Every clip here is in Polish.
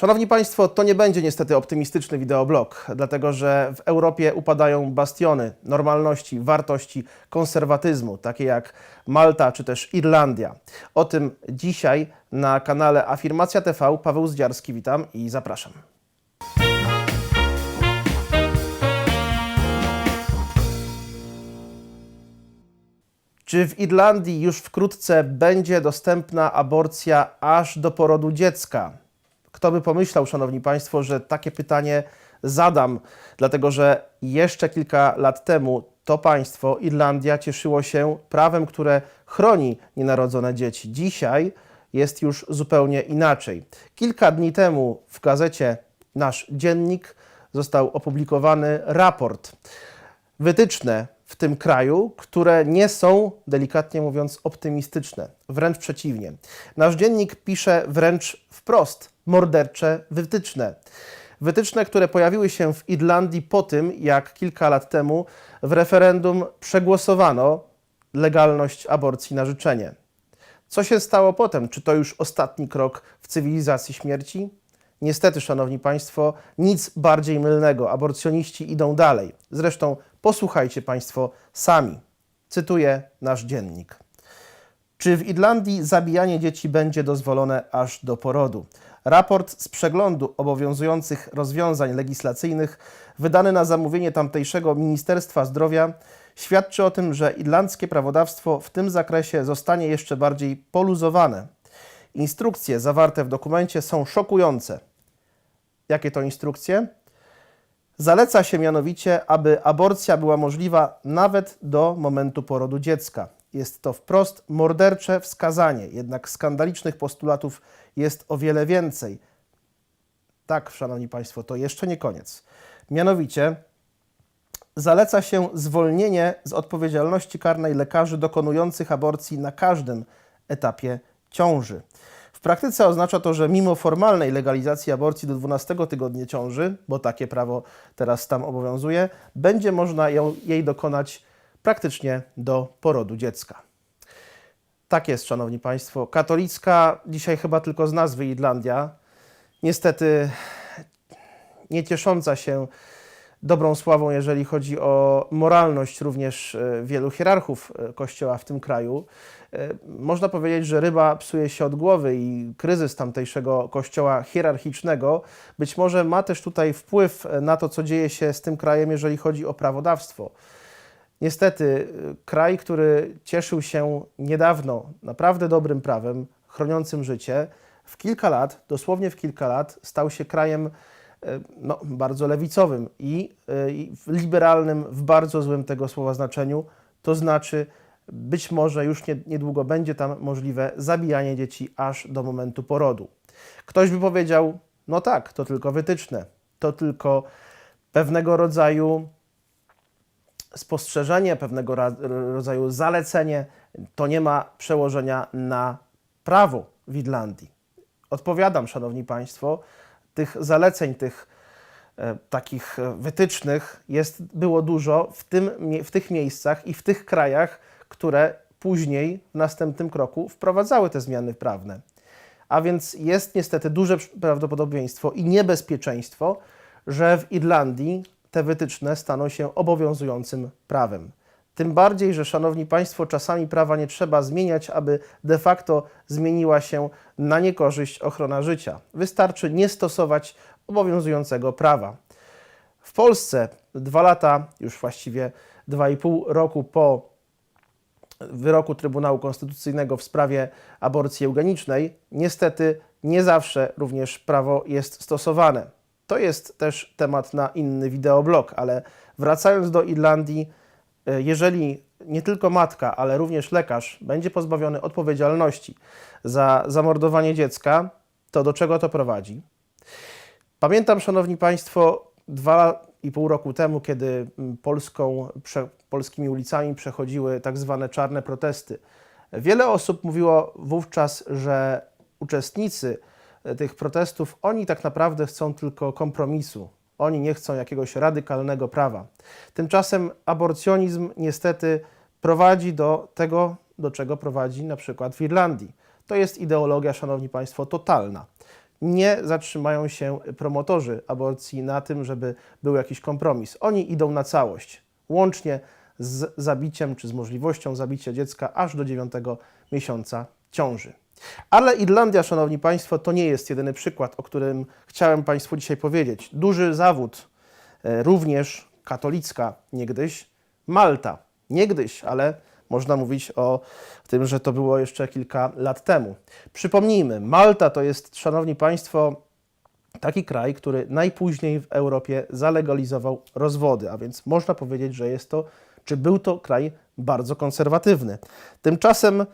Szanowni Państwo, to nie będzie niestety optymistyczny wideoblog, dlatego że w Europie upadają bastiony normalności, wartości, konserwatyzmu, takie jak Malta czy też Irlandia. O tym dzisiaj na kanale Afirmacja TV. Paweł Zdziarski, witam i zapraszam. Czy w Irlandii już wkrótce będzie dostępna aborcja aż do porodu dziecka? Kto by pomyślał, Szanowni Państwo, że takie pytanie zadam, dlatego że jeszcze kilka lat temu to państwo, Irlandia, cieszyło się prawem, które chroni nienarodzone dzieci. Dzisiaj jest już zupełnie inaczej. Kilka dni temu w gazecie Nasz Dziennik został opublikowany raport wytyczne w tym kraju, które nie są, delikatnie mówiąc, optymistyczne. Wręcz przeciwnie. Nasz dziennik pisze wręcz wprost mordercze wytyczne. Wytyczne, które pojawiły się w Irlandii po tym, jak kilka lat temu w referendum przegłosowano legalność aborcji na życzenie. Co się stało potem? Czy to już ostatni krok w cywilizacji śmierci? Niestety, Szanowni Państwo, nic bardziej mylnego. Aborcjoniści idą dalej. Zresztą posłuchajcie Państwo sami. Cytuję nasz dziennik. Czy w Irlandii zabijanie dzieci będzie dozwolone aż do porodu? Raport z przeglądu obowiązujących rozwiązań legislacyjnych, wydany na zamówienie tamtejszego Ministerstwa Zdrowia, świadczy o tym, że irlandzkie prawodawstwo w tym zakresie zostanie jeszcze bardziej poluzowane. Instrukcje zawarte w dokumencie są szokujące. Jakie to instrukcje? Zaleca się mianowicie, aby aborcja była możliwa nawet do momentu porodu dziecka. Jest to wprost mordercze wskazanie, jednak skandalicznych postulatów jest o wiele więcej. Tak, Szanowni Państwo, to jeszcze nie koniec. Mianowicie zaleca się zwolnienie z odpowiedzialności karnej lekarzy dokonujących aborcji na każdym etapie ciąży. W praktyce oznacza to, że mimo formalnej legalizacji aborcji do 12 tygodnia ciąży, bo takie prawo teraz tam obowiązuje, będzie można ją, jej dokonać praktycznie do porodu dziecka. Tak jest, Szanowni Państwo. Katolicka, dzisiaj chyba tylko z nazwy Irlandia, niestety nie ciesząca się dobrą sławą, jeżeli chodzi o moralność również e, wielu hierarchów e, Kościoła w tym kraju. E, Można powiedzieć, że ryba psuje się od głowy i kryzys tamtejszego kościoła hierarchicznego być może ma też tutaj wpływ na to, co dzieje się z tym krajem, jeżeli chodzi o prawodawstwo. Niestety, y, kraj, który cieszył się niedawno naprawdę dobrym prawem, chroniącym życie, w kilka lat, dosłownie w kilka lat, stał się krajem y, no, bardzo lewicowym i, y, i liberalnym w bardzo złym tego słowa znaczeniu. To znaczy, być może już nie, niedługo będzie tam możliwe zabijanie dzieci aż do momentu porodu. Ktoś by powiedział: No tak, to tylko wytyczne, to tylko pewnego rodzaju spostrzeżenie, pewnego rodzaju zalecenie, to nie ma przełożenia na prawo w Irlandii. Odpowiadam, Szanowni Państwo, tych zaleceń, tych e, takich e, wytycznych jest, było dużo w, tym, w tych miejscach i w tych krajach, które później w następnym kroku wprowadzały te zmiany prawne. A więc jest niestety duże prawdopodobieństwo i niebezpieczeństwo, że w Irlandii te wytyczne staną się obowiązującym prawem. Tym bardziej, że Szanowni Państwo, czasami prawa nie trzeba zmieniać, aby de facto zmieniła się na niekorzyść ochrona życia. Wystarczy nie stosować obowiązującego prawa. W Polsce dwa lata, już właściwie dwa i pół roku po wyroku Trybunału Konstytucyjnego w sprawie aborcji eugenicznej, niestety nie zawsze również prawo jest stosowane. To jest też temat na inny wideoblog, ale wracając do Irlandii, e, jeżeli nie tylko matka, ale również lekarz będzie pozbawiony odpowiedzialności za zamordowanie dziecka, to do czego to prowadzi? Pamiętam, Szanowni Państwo, dwa i pół roku temu, kiedy mm, Polską, prze, polskimi ulicami przechodziły tak zwane czarne protesty. Wiele osób mówiło wówczas, że uczestnicy tych protestów, oni tak naprawdę chcą tylko kompromisu. Oni nie chcą jakiegoś radykalnego prawa. Tymczasem aborcjonizm niestety prowadzi do tego, do czego prowadzi na przykład w Irlandii. To jest ideologia, Szanowni Państwo, totalna. nie zatrzymają się promotorzy aborcji na tym, żeby był jakiś kompromis. Oni idą na całość, łącznie z zabiciem czy z możliwością zabicia dziecka aż do 9 miesiąca ciąży. Ale Irlandia, Szanowni Państwo, to nie jest jedyny przykład, o którym chciałem Państwu dzisiaj powiedzieć. Duży zawód, e, również katolicka niegdyś, Malta. Niegdyś, ale można mówić o tym, że to było jeszcze kilka lat temu. Przypomnijmy, Malta to jest, Szanowni Państwo, taki kraj, który najpóźniej w Europie zalegalizował rozwody, a więc można powiedzieć, że jest to, czy był to kraj bardzo konserwatywny. Tymczasem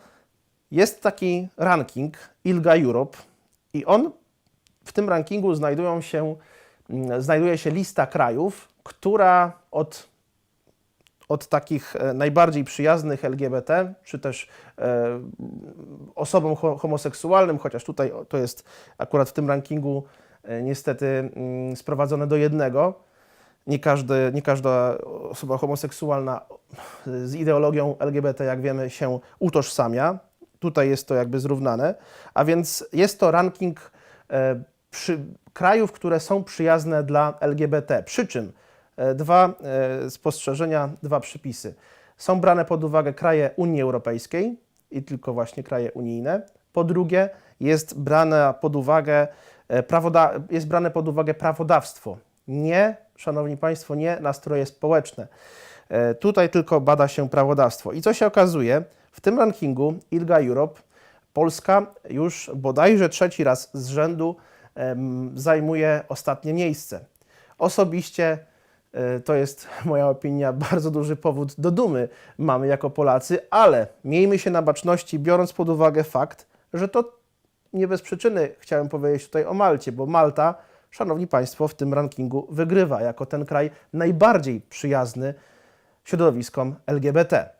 jest taki ranking ILGA Europe i on w tym rankingu znajdują się, mm, znajduje się lista krajów, która od, od takich e, najbardziej przyjaznych LGBT, czy też e, osobom ho- homoseksualnym, chociaż tutaj to jest akurat w tym rankingu e, niestety mm, sprowadzone do jednego. Nie, każdy, nie każda osoba homoseksualna z ideologią LGBT, jak wiemy, się utożsamia. Tutaj jest to jakby zrównane, a więc jest to ranking e, przy, krajów, które są przyjazne dla LGBT. Przy czym e, dwa e, spostrzeżenia, dwa przypisy. Są brane pod uwagę kraje Unii Europejskiej i tylko właśnie kraje unijne. Po drugie, jest brane pod uwagę, prawoda- jest brane pod uwagę prawodawstwo. Nie, szanowni państwo, nie nastroje społeczne. Tutaj tylko bada się prawodawstwo. I co się okazuje? W tym rankingu ILGA Europe Polska już bodajże trzeci raz z rzędu zajmuje ostatnie miejsce. Osobiście e, to jest moja opinia, bardzo duży powód do dumy mamy jako Polacy, ale miejmy się na baczności, biorąc pod uwagę fakt, że to nie bez przyczyny chciałem powiedzieć tutaj o Malcie, bo Malta, szanowni państwo, w tym rankingu wygrywa jako ten kraj najbardziej przyjazny środowiskom LGBT.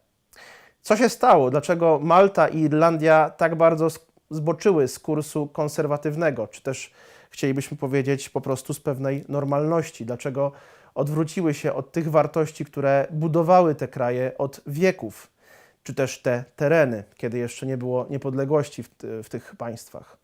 Co się stało? Dlaczego Malta i Irlandia tak bardzo zboczyły z kursu konserwatywnego, czy też chcielibyśmy powiedzieć po prostu z pewnej normalności? Dlaczego odwróciły się od tych wartości, które budowały te kraje od wieków, czy też te tereny, kiedy jeszcze nie było niepodległości w, w tych państwach?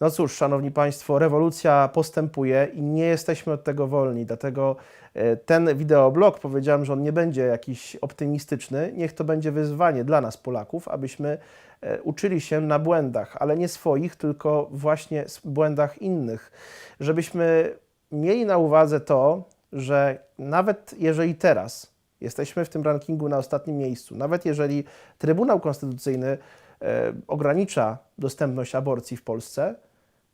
No cóż, szanowni państwo, rewolucja postępuje i nie jesteśmy od tego wolni, dlatego e, ten wideoblog powiedziałem, że on nie będzie jakiś optymistyczny. Niech to będzie wyzwanie dla nas, Polaków, abyśmy e, uczyli się na błędach, ale nie swoich, tylko właśnie błędach innych. Żebyśmy mieli na uwadze to, że nawet jeżeli teraz jesteśmy w tym rankingu na ostatnim miejscu, nawet jeżeli Trybunał Konstytucyjny e, ogranicza dostępność aborcji w Polsce,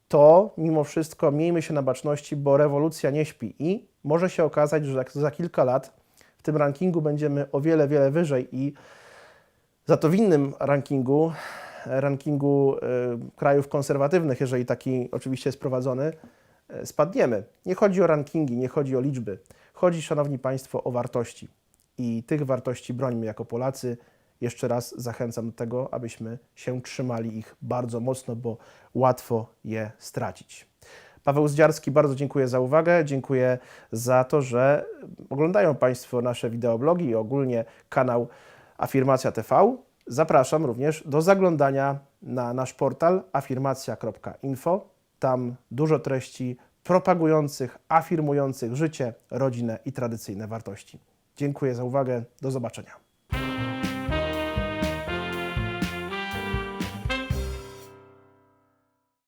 to mimo wszystko miejmy się na baczności, bo rewolucja nie śpi i może się okazać, że za- kilka lat w tym rankingu będziemy o wiele, wiele wyżej i za to w innym rankingu, rankingu e, krajów konserwatywnych, jeżeli taki oczywiście jest prowadzony, e, spadniemy. Nie chodzi o rankingi, nie chodzi o liczby. Chodzi, Szanowni Państwo, o wartości. I tych wartości brońmy jako Polacy. Jeszcze raz zachęcam do tego, abyśmy się trzymali ich bardzo mocno, bo łatwo je stracić. Paweł Zdziarski, bardzo dziękuję za uwagę. Dziękuję za to, że oglądają Państwo nasze wideoblogi i ogólnie kanał Afirmacja TV. Zapraszam również do zaglądania na nasz portal afirmacja.info. Tam dużo treści propagujących, afirmujących życie, rodzinę i tradycyjne wartości. Dziękuję za uwagę. Do zobaczenia.